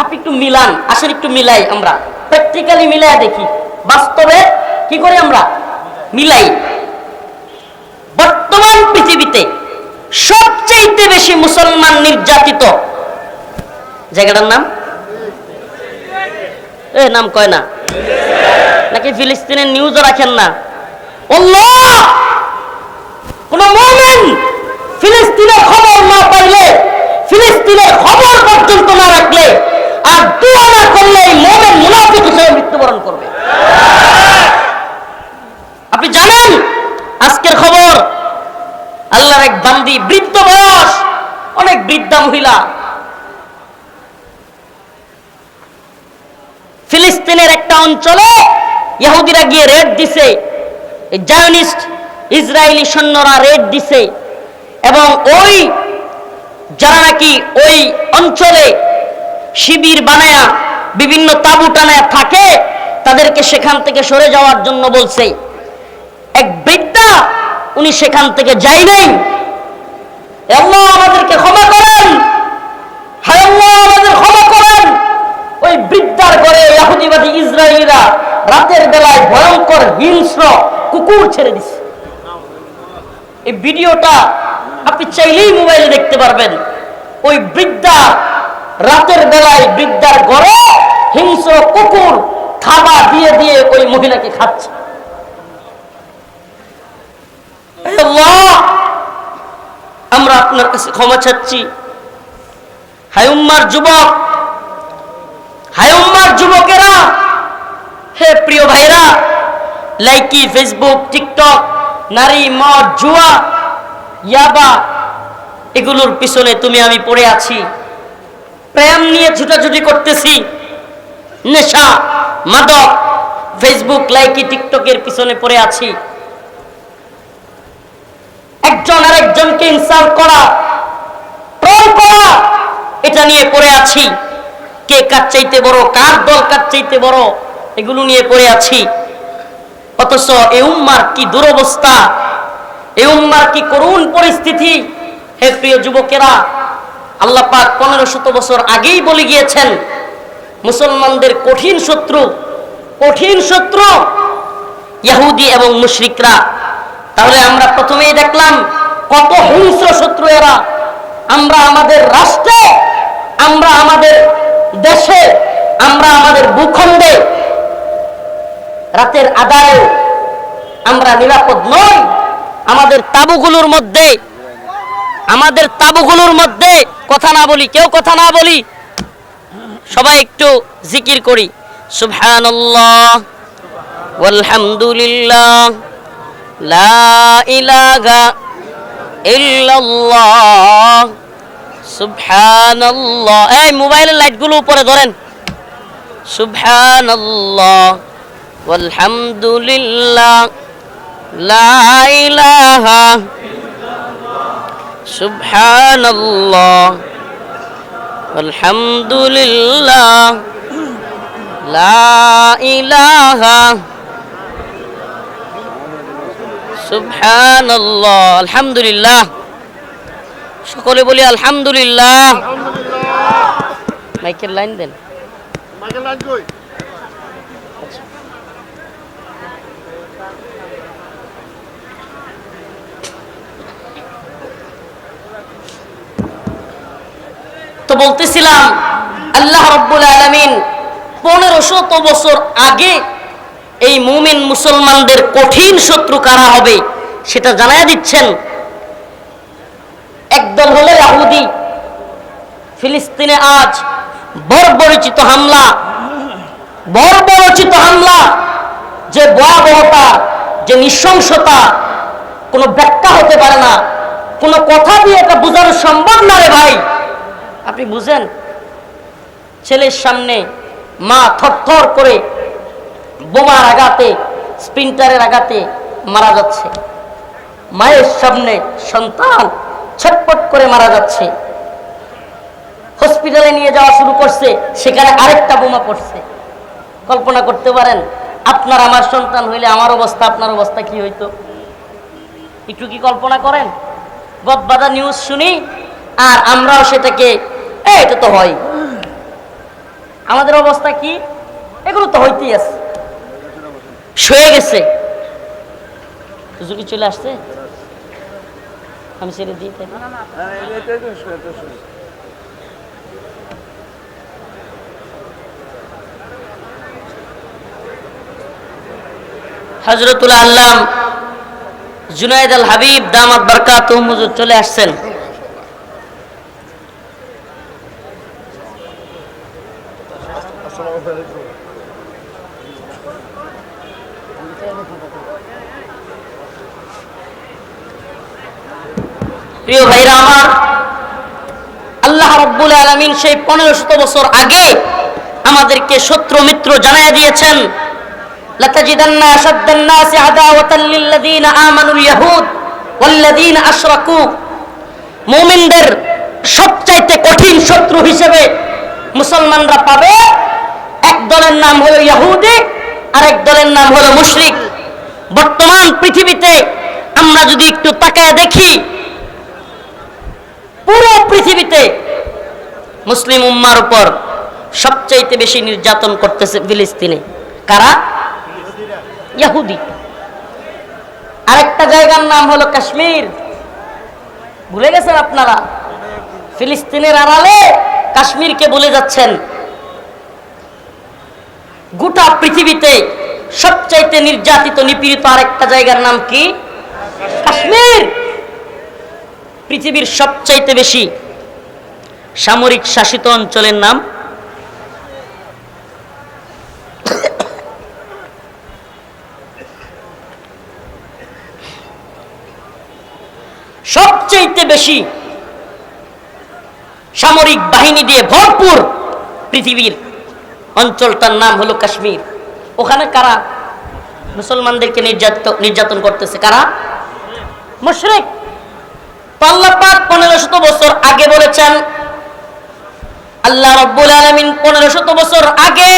আপনি একটু মিলান, আসেন একটু মিলাই আমরা। প্র্যাকটিক্যালি মিলাই দেখি। বাস্তবে কি করি আমরা? মিলাই। বর্তমান পৃথিবীতে সবচেয়ে বেশি মুসলমান নির্যাতিত, জায়গাটার নাম? এ, নাম কয় না? নাকি ফিলিস্তিনের নিউজও রাখেন না? কোন মোমেন ফিলিস্তিনের খবর না পাইলে ফিলিস্তিনের খবর পর্যন্ত না করলে এই মোমেন মুনাফিক হিসেবে মৃত্যুবরণ করবে। আপনি জানেন, আজকের খবর, আল্লাহর এক বান্দি, বৃদ্ধ বয়স, অনেক বৃদ্ধা মহিলা। ফিলিস্তিনের একটা অঞ্চলে ইহুদিরা গিয়ে রেড দিছে জায়নিস্ট ইসরায়েলি সৈন্যরা রেড দিছে, এবং ওই, যারা নাকি ওই অঞ্চলে শিবির বানায়া, বিভিন্ন তাবু টানায় থাকে, তাদেরকে সেখান থেকে সরে যাওয়ার জন্য বলছে। এক বৃদ্ধা, উনি সেখান থেকে যাই নাই। আমাদেরকে ক্ষমা করেন। হায় আমাদের ক্ষমা করেন। ওই বৃদ্ধার ঘরে ইহুদিবাদী ইসরায়েলিরা রাতের বেলায় ভয়ঙ্কর হিংস্র কুকুর ছেড়ে দিছে। এই ভিডিওটা আপনি চাইলেই মোবাইলে দেখতে পারবেন। ওই বৃদ্ধা রাতের বেলায় বৃদ্ধার ঘরে হিংস্র কুকুর খাবার দিয়ে দিয়ে ওই মহিলাকে খাচ্ছে। আমরা আপনার কাছে ক্ষমা চাচ্ছি। হায়ুম্মার যুবক হায়ুম্মার যুবকেরা, হে প্রিয় ভাইরা, লাইকি, ফেসবুক, টিকটক, নারী, মদ, জুয়া, ইয়াবা, এগুলোর পিছনে তুমি আমি পড়ে আছি। প্রেম নিয়ে ছুটাছুটি করতেছি। নেশা, মাদক ফেসবুক লাইকি টিকটকের পিছনে পড়ে আছি। একজন আরেকজনকে ইনসাল্ট করা ট্রল করা, এটা নিয়ে পড়ে আছি। কে কার চাইতে বড়, কার দল কার চাইতে বড়, এগুলো নিয়ে পড়ে আছি। অথচ এ উম্মার কি দুরবস্থা এ উম্মার কি করুণ পরিস্থিতি। হে প্রিয় যুবকেরা আল্লাহ পাক পনেরো শত বছর আগেই বলে গিয়েছেন, মুসলমানদের কঠিন শত্রু কঠিন শত্রু ইহুদি এবং মুশরিকরা। তাহলে আমরা প্রথমেই দেখলাম কত হিংস্র শত্রু এরা। আমরা আমাদের রাষ্ট্রে, আমরা আমাদের দেশে, আমরা আমাদের ভূখণ্ডে রাতের আদায় আমরা নিরাপদ নই। আমাদের তাবুগুলোর মধ্যে আমাদের তাবুগুলোর মধ্যে কথা না বলি, কেউ কথা না বলি, সবাই একটু জিকির করি। সুবহানাল্লাহ লা এই মোবাইলের লাইটগুলো উপরে ধরেন। সুবহানাল্লাহ সুবহানাল্লাহ সুবহানাল্লাহ আলহামদুলিল্লাহ। সকলে বলি আলহামদুলিল্লাহ। মাইকের লাইন দেন। মাইকেল লাইন কই? তো বলতেছিলাম, আল্লাহ রব্বুল আলমিন পনেরো শত বছর আগে এই মুমিন মুসলমানদের কঠিন শত্রু কারা হবে সেটা জানাই দিচ্ছেন। একদল হলো ইয়াহুদি, ফিলিস্তিনে আজ বর্বরচিত হামলা বর্বরচিত হামলা, যে ভয়াবহতা, যে নৃশংসতা, কোনো ব্যাখ্যা হতে পারে না, কোনো কথা দিয়ে এটা বোঝানো সম্ভব না রে ভাই। আপনি বুঝেন? ছেলের সামনে মা থরথর করে বোমার আঘাতে, স্প্রিন্টারের আঘাতে মারা যাচ্ছে। মায়ের সামনে সন্তান ছটপট করে মারা যাচ্ছে। হসপিটালে নিয়ে যাওয়া শুরু করছে, সেখানে আরেকটা বোমা পড়ছে। কল্পনা করতে পারেন, আপনার আমার সন্তান হইলে আমার অবস্থা, আপনার অবস্থা কি হইতো? একটু কি কল্পনা করেন? গদবাদা নিউজ শুনি, আর আমরাও সেটাকে "এ, এটা তো হয়। আমাদের অবস্থা কি? এগুলো তো হইতেই আছে। শুয়ে গেছে। চলে আসছে? আমি ছেড়ে দিই আল্লাম জুনাইদ আল হাবিব দামাত বরকাত চলে আসছেন। প্রিয় ভাইরা আমার আল্লাহ রব্বুল আলমিন সেই পনেরো শত বছর আগে আমাদেরকে শত্রু মিত্র জানাই দিয়েছেন لتجدن أشد الناس عداوة للذين آمنوا اليهود والذين أشركوا মুমিনদের সবচাইতে কঠিন শত্রু হিসেবে মুসলমানরা পাবে এক দলের নাম হলো ইহুদি আর এক দলের নাম হলো মুশরিক বর্তমান পৃথিবীতে আমরা যদি একটু তাকায় দেখি পুরো পৃথিবীতে মুসলিম উম্মার উপর সবচাইতে বেশি নির্যাতন করতেছে ফিলিস্তিনে। কারা? ইহুদি আরেকটা জায়গার নাম হলো কাশ্মীর। ভুলে গেছেন আপনারা? ফিলিস্তিনের আড়ালে কাশ্মীরকে ভুলে যাচ্ছেন। গোটা পৃথিবীতে সবচাইতে নির্যাতিত নিপীড়িত আরেকটা জায়গার নাম কি? কাশ্মীর। পৃথিবীর সবচাইতে বেশি সামরিক শাসিত অঞ্চলের নাম? সবচাইতে বেশি সামরিক বাহিনী দিয়ে ভরপুর পৃথিবীর অঞ্চলটার নাম হলো কাশ্মীর। ওখানে কারা? মুসলমানদেরকে নির্যাতিত নির্যাতন করতেছে কারা? মুশরিক। আল্লাহ পনেরো শত বছর আগে বলেছেন, আল্লাহ রব্বুল আলমিন পনেরো শত বছর আগে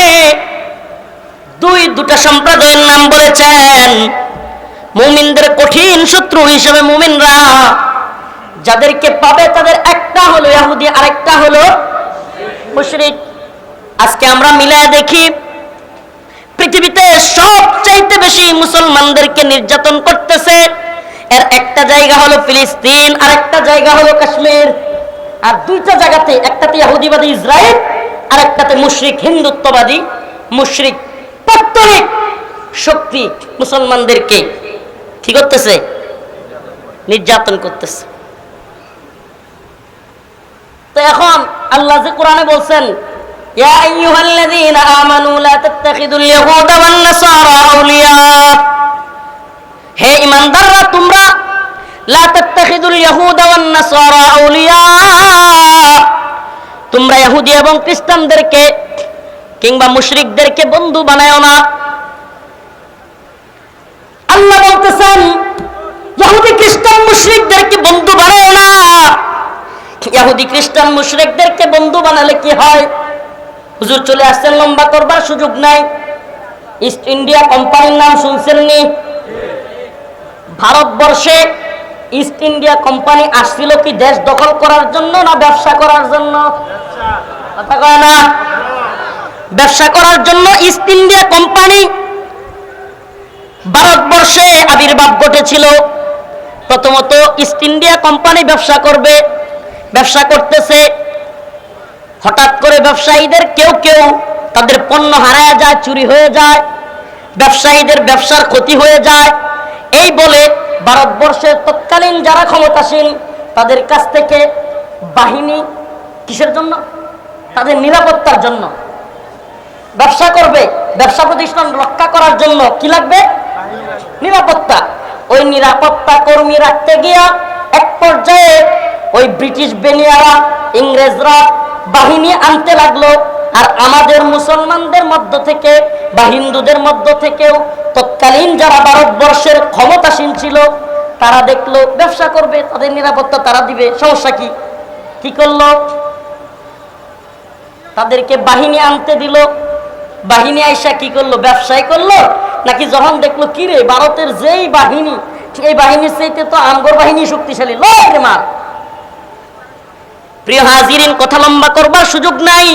দুই, দুটা সম্প্রদায়ের নাম বলেছেন। মুমিনদের কঠিন শত্রু হিসেবে মুমিনরা যাদেরকে পাবে তাদের একটা হলো ইহুদি আরেকটা হলো মুশরিক। আজকে আমরা মিলায় দেখি, পৃথিবীতে সবচাইতে বেশি মুসলমানদেরকে নির্যাতন করতেছে এর একটা জায়গা হলো ফিলিস্তিন আর একটা জায়গা হলো কাশ্মীর। আর দুইটা জায়গাতে একটাতে ইহুদিবাদী ইসরায়েল আর একটাতে মুশরিক হিন্দুত্ববাদী মুশরিক পত্তলিক শক্তি মুসলমানদেরকে। কি করতেছে? নির্যাতন করতেছে। তো এখন আল্লাহ যে কোরআনে বলছেন, ইয়া আইয়ুহাল্লাযীনা আমানু লা তাত্তাখিদুল ইয়াহুদা ওয়ান নাসারা আউলিয়া। হে ইমানদাররা, তোমরা তোমরা ইহুদি এবং খ্রিস্টানদেরকে কিংবা মুশরিকদেরকে বন্ধু বানায়ও না। আল্লাহ বলতেছেন, ইহুদি খ্রিস্টান মুশরিকদেরকে বন্ধু বানায় না। ইহুদি খ্রিস্টান মুশরিকদেরকে বন্ধু বানালে কি হয়? হুজুর চলে আসছেন, লম্বা করবার সুযোগ নাই। ইস্ট ইন্ডিয়া কোম্পানির নাম শুনছেন নি ভারতবর্ষে ইস্ট ইন্ডিয়া কোম্পানি আসছিল কি দেশ দখল করার জন্য না ব্যবসা করার জন্য? কথা না। ব্যবসা করার জন্য ইস্ট ইন্ডিয়া কোম্পানি ভারতবর্ষে আবির্ভাব ঘটেছিল। প্রথমত ইস্ট ইন্ডিয়া কোম্পানি ব্যবসা করবে। ব্যবসা করতেছে। হঠাৎ করে ব্যবসায়ীদের কেউ কেউ তাদের পণ্য হারায় যায়, চুরি হয়ে যায়। ব্যবসায়ীদের ব্যবসার ক্ষতি হয়ে যায়। এই বলে ভারতবর্ষের তৎকালীন যারা ক্ষমতাসীন তাদের কাছ থেকে বাহিনী কিসের জন্য? তাদের নিরাপত্তার জন্য। ব্যবসা করবে, ব্যবসা প্রতিষ্ঠান রক্ষা করার জন্য কি লাগবে? নিরাপত্তা। ওই নিরাপত্তা কর্মী রাখতে গিয়া এক পর্যায়ে ওই ব্রিটিশ বেনিয়ারা, ইংরেজরা বাহিনী আনতে লাগল। আর আমাদের মুসলমানদের মধ্য থেকে বা হিন্দুদের মধ্য থেকেও তৎকালীন যারা ভারতবর্ষের ক্ষমতাসীন ছিল, তারা দেখল ব্যবসা করবে, তাদের নিরাপত্তা তারা দিবে। সমস্যা কি? কি করল? তাদেরকে বাহিনী আনতে দিল। বাহিনী আইসা কি করল? ব্যবসায় করল? নাকি যখন দেখল কি রে ভারতের যেই বাহিনী, এই বাহিনীর চাইতে তো আমগর বাহিনী শক্তিশালী। লয় মার। প্রিয় হাজিরিন, কথা লম্বা করবার সুযোগ নাই।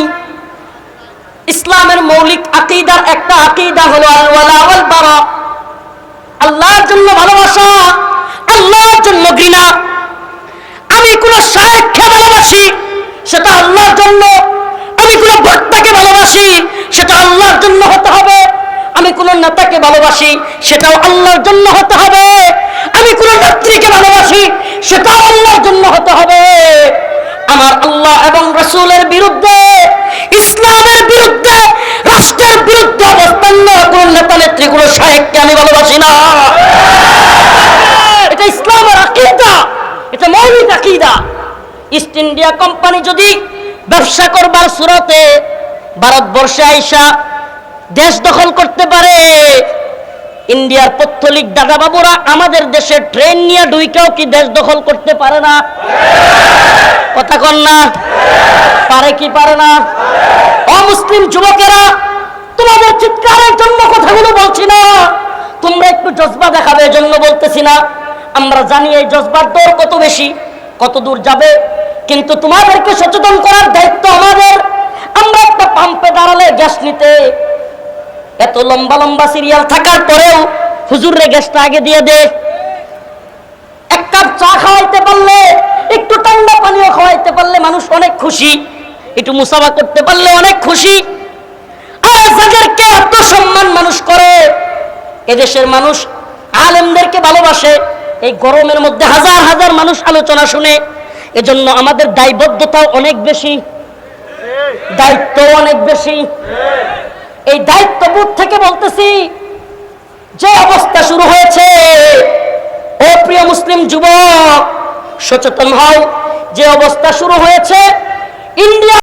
ইসলামের মৌলিক আকিদার একটা আকিদা হলো আল্লাহর জন্য ভালোবাসা, আল্লাহর জন্য ঘৃণা। আমি কোন শায়েখকে ভালোবাসি, সেটা আল্লাহর জন্য। আমি কোন ভক্তকে ভালোবাসি, সেটা আল্লাহর জন্য হতে হবে। আমি কোন নেতাকে ভালোবাসি, সেটাও আল্লাহর জন্য হতে হবে। আমি কোন নেত্রীকে ভালোবাসি, সেটাও আল্লাহর জন্য হতে হবে। আমার আল্লাহ এবং রসুলের বিরুদ্ধে ইসলামের বিরুদ্ধে রাষ্ট্রের বিরুদ্ধে অবস্থান নেওয়া কোন নেতা শাহেককে আমি ভালোবাসি না। এটা ইসলামের আকিদা। এটা মৌলিক আকিদা। ইস্ট ইন্ডিয়া কোম্পানি যদি ব্যবসা করবার সুরতে ভারতবর্ষে আইসা দেশ দখল করতে পারে, ইন্ডিয়ার পত্তলিক দাদা বাবুরা আমাদের দেশে ট্রেন নিয়ে ডুইকাও কি দেশ দখল করতে পারে না? কথা কন না। পারে কি পারে না? অমুসলিম যুবকেরা তোমাদের চিৎকারের জন্য কথাগুলো বলছি না। তোমরা একটু জজবা দেখাবে জন্য বলতেছি না। আমরা জানি এই জজবার দর কত বেশি, কত দূর যাবে। কিন্তু তোমাদেরকে সচেতন করার দায়িত্ব আমাদের। আমরা একটা পাম্পে দাঁড়ালে গ্যাস নিতে। এত লম্বা লম্বা সিরিয়াল থাকার পরেও হুজুরে গ্যাসটা আগে দিয়ে দে। এক কাপ চা খাওয়াইতে পারলে, একটু ঠান্ডা পানীয় খাওয়াইতে পারলে মানুষ অনেক খুশি। একটু মুসাফা করতে পারলে অনেক খুশি। আর যাদেরকে আত্মসম্মান মানুষ করে। এদেশের মানুষ আলেমদেরকে ভালোবাসে। এই গরমের মধ্যে হাজার হাজার মানুষ আলোচনা শুনে। এজন্য আমাদের দায়বদ্ধতাও অনেক বেশি দায়িত্ব অনেক বেশি। এই দায়িত্ববোধ থেকে বলতেছি, যে অবস্থা শুরু হয়েছে, ও প্রিয় মুসলিম যুবক, সচেতন হও। যে অবস্থা শুরু হয়েছে, ইন্ডিয়া